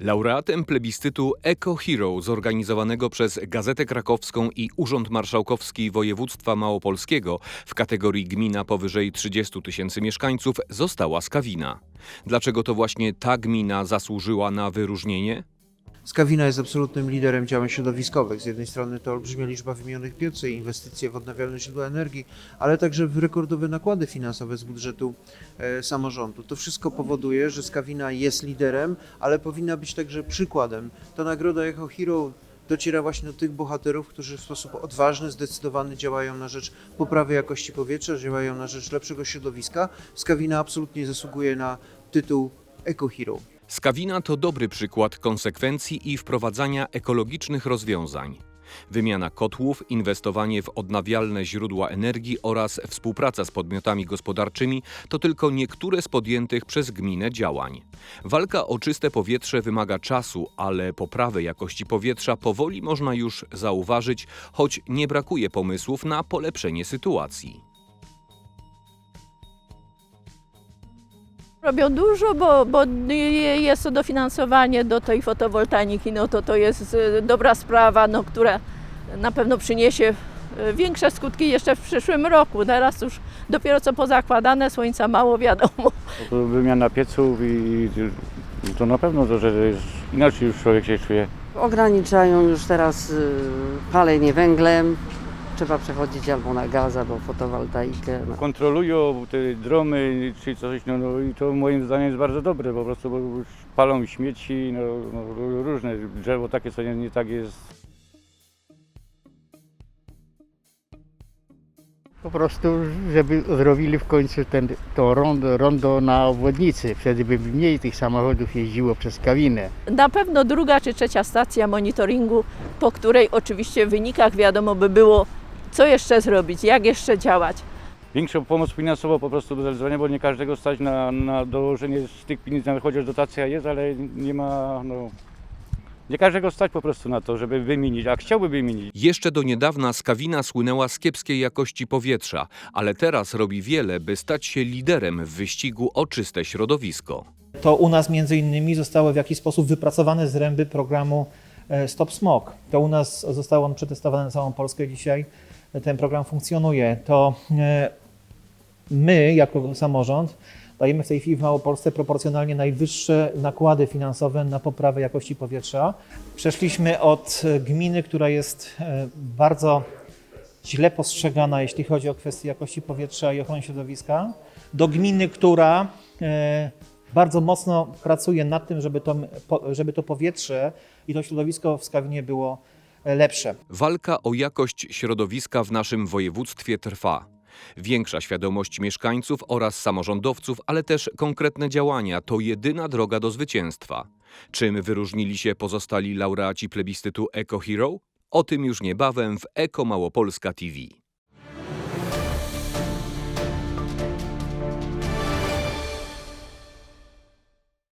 Laureatem plebiscytu Eco Hero zorganizowanego przez Gazetę Krakowską i Urząd Marszałkowski Województwa Małopolskiego w kategorii gmina powyżej 30 tysięcy mieszkańców została Skawina. Dlaczego to właśnie ta gmina zasłużyła na wyróżnienie? Skawina jest absolutnym liderem działań środowiskowych. Z jednej strony to olbrzymia liczba wymienionych piecy, inwestycje w odnawialne źródła energii, ale także w rekordowe nakłady finansowe z budżetu e, samorządu. To wszystko powoduje, że Skawina jest liderem, ale powinna być także przykładem. Ta nagroda Eco Hero dociera właśnie do tych bohaterów, którzy w sposób odważny, zdecydowany działają na rzecz poprawy jakości powietrza, działają na rzecz lepszego środowiska. Skawina absolutnie zasługuje na tytuł Eco Hero. Skawina to dobry przykład konsekwencji i wprowadzania ekologicznych rozwiązań. Wymiana kotłów, inwestowanie w odnawialne źródła energii oraz współpraca z podmiotami gospodarczymi to tylko niektóre z podjętych przez gminę działań. Walka o czyste powietrze wymaga czasu, ale poprawę jakości powietrza powoli można już zauważyć, choć nie brakuje pomysłów na polepszenie sytuacji. Robią dużo, bo, bo jest to dofinansowanie do tej fotowoltaiki, no to to jest y, dobra sprawa, no, która na pewno przyniesie y, większe skutki jeszcze w przyszłym roku. Teraz już dopiero co pozakładane, słońca mało wiadomo. To wymiana pieców i i to na pewno to, że jest, inaczej już człowiek się czuje. Ograniczają już teraz y, palenie węglem. Trzeba przechodzić albo na gaz, albo fotowoltaikę. No. Kontrolują te dromy czy coś, no, no i to moim zdaniem jest bardzo dobre, po prostu bo już palą śmieci, no, no różne, drzewo takie co nie, nie tak jest. Po prostu, żeby zrobili w końcu ten, to rondo, rondo na obwodnicy. Wtedy by mniej tych samochodów jeździło przez Kawinę. Na pewno druga czy trzecia stacja monitoringu, po której oczywiście w wynikach wiadomo by było, co jeszcze zrobić, jak jeszcze działać. Większą pomoc finansową po prostu do zrealizowania, bo nie każdego stać na, na dołożenie z tych pieniędzy, nawet chociaż dotacja jest, ale nie ma, no, nie każdego stać po prostu na to, żeby wymienić, a chciałby wymienić. Jeszcze do niedawna Skawina słynęła z kiepskiej jakości powietrza, ale teraz robi wiele, by stać się liderem w wyścigu o czyste środowisko. To u nas między innymi zostały w jakiś sposób wypracowane zręby programu e, Stop Smog. To u nas zostało on przetestowany na całą Polskę dzisiaj. Ten program funkcjonuje. To e, my, jako samorząd, dajemy w tej chwili w Małopolsce proporcjonalnie najwyższe nakłady finansowe na poprawę jakości powietrza. Przeszliśmy od e, gminy, która jest e, bardzo źle postrzegana, jeśli chodzi o kwestie jakości powietrza i ochrony środowiska, do gminy, która bardzo mocno pracuje nad tym, żeby to, żeby to powietrze i to środowisko w Skawinie było lepsze. Walka o jakość środowiska w naszym województwie trwa. Większa świadomość mieszkańców oraz samorządowców, ale też konkretne działania to jedyna droga do zwycięstwa. Czym wyróżnili się pozostali laureaci plebiscytu Eco Hero? O tym już niebawem w Eko Małopolska TV.